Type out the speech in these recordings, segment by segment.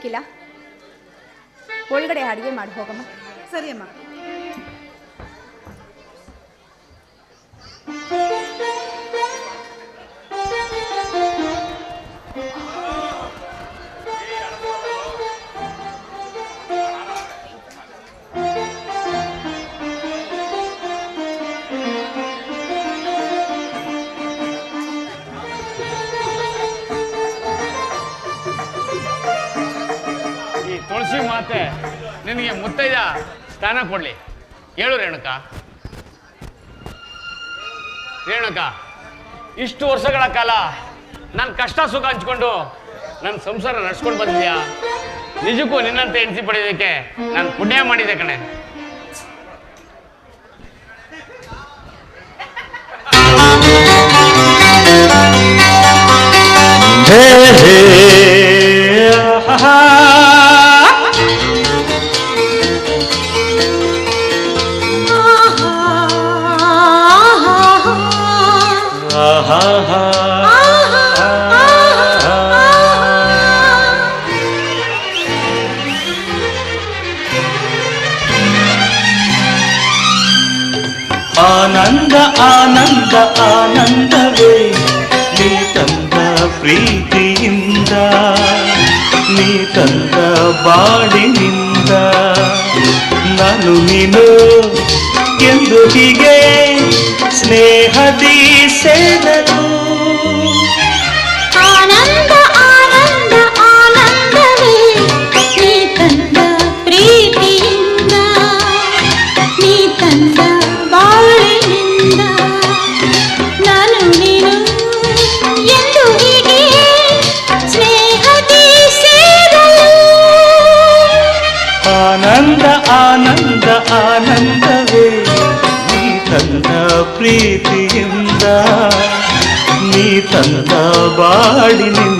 ಶಕಿಲ ಒಳಗಡೆ ಅಡುಗೆ ಮಾಡಿ ಹೋಗಮ್ಮ. ಸರಿ ಅಮ್ಮ. ತುಳಸಿ ಮಾತೆ ನಿನಗೆ ಮುತ್ತೈದ ಸ್ಥಾನ ಕೊಡ್ಲಿ. ಹೇಳು ರೇಣುಕ. ರೇಣುಕ, ಇಷ್ಟು ವರ್ಷಗಳ ಕಾಲ ನಾನು ಕಷ್ಟ ಸುಖ ಹಂಚ್ಕೊಂಡು ನನ್ನ ಸಂಸಾರ ನಡ್ಸ್ಕೊಂಡು ಬಂದಿದ್ಯಾ? ನಿಜಕ್ಕೂ ನಿನ್ನಂತ ಹೆಂಡತಿ ಪಡೆಯೋದಕ್ಕೆ ನಾನು ಪುಣ್ಯ ಮಾಡಿದೆ ಕಣೆ. ಹೇ ಹೇ ಆನಂದ ಆನಂದ ಆನಂದವೇ ನೀ ತಂದ ಪ್ರೀತಿಯಿಂದ ನೀ ತಂದ ಬಾಳಿನಿಂದ ನಾನು ನೀನು ಎಂದು ಹೀಗೆ ಸ್ನೇಹದಿ ಸೇರಲು ಆನಂದ ಆನಂದ ಆನಂದ ಆನಂದವೇ. ನೀ ತಂದ ಪ್ರೀತಿಯಿಂದ ನೀ ತಂದ ಬಾಳಿನಿಂದ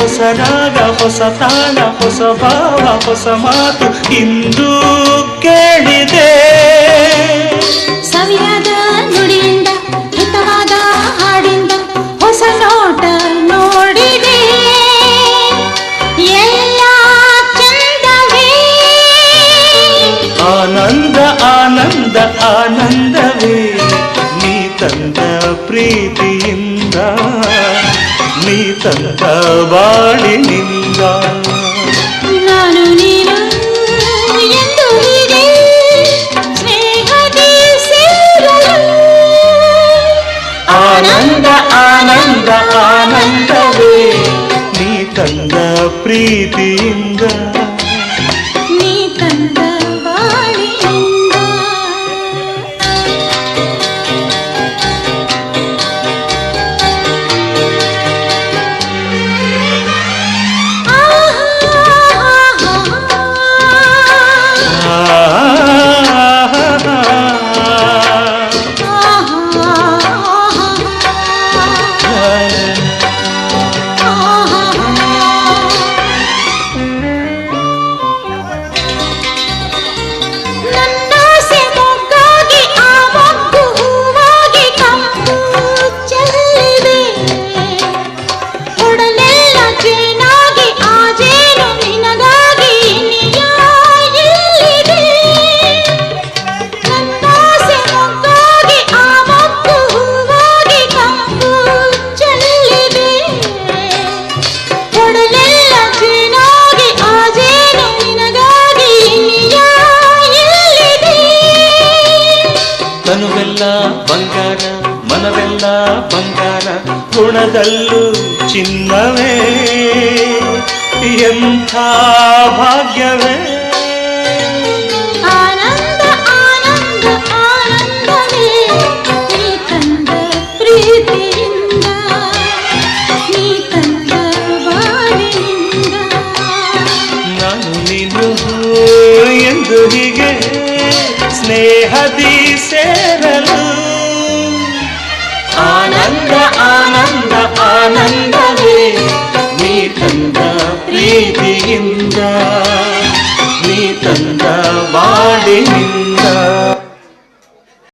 ಹೊಸ ರಾಗ ಹೊಸ ತಾಣ ಹೊಸ ಭಾವ ಹೊಸ ಮಾತು ಇಂದು ಕೇಳಿದೆ. ಸವಿಯಾದ ನುಡಿಯಿಂದ ಹಿತವಾದ ಹಾಡಿಂದ ಹೊಸ ನೋಟ ನೋಡಿದೆ. ಎಲ್ಲ ಚಂದವೇ. ಆನಂದ ಆನಂದ ಆನಂದವೇ. ನೀ ತಂದ ಪ್ರೀತಿಯಿಂದ ನೀ ತಂದ ಬಾಳಿನಿಂದ ನಾನು ನೀನು ಎಂದು ಹೀಗೆ ಸ್ನೇಹದಿ ಸೇರಲು ಆನಂದ ಆನಂದ ಮನವೆಲ್ಲ ಬಂಗಾರ ಗುಣದಲ್ಲೂ ಚಿನ್ನವೇ. ಎಂಥ ಭಾಗ್ಯವೇ.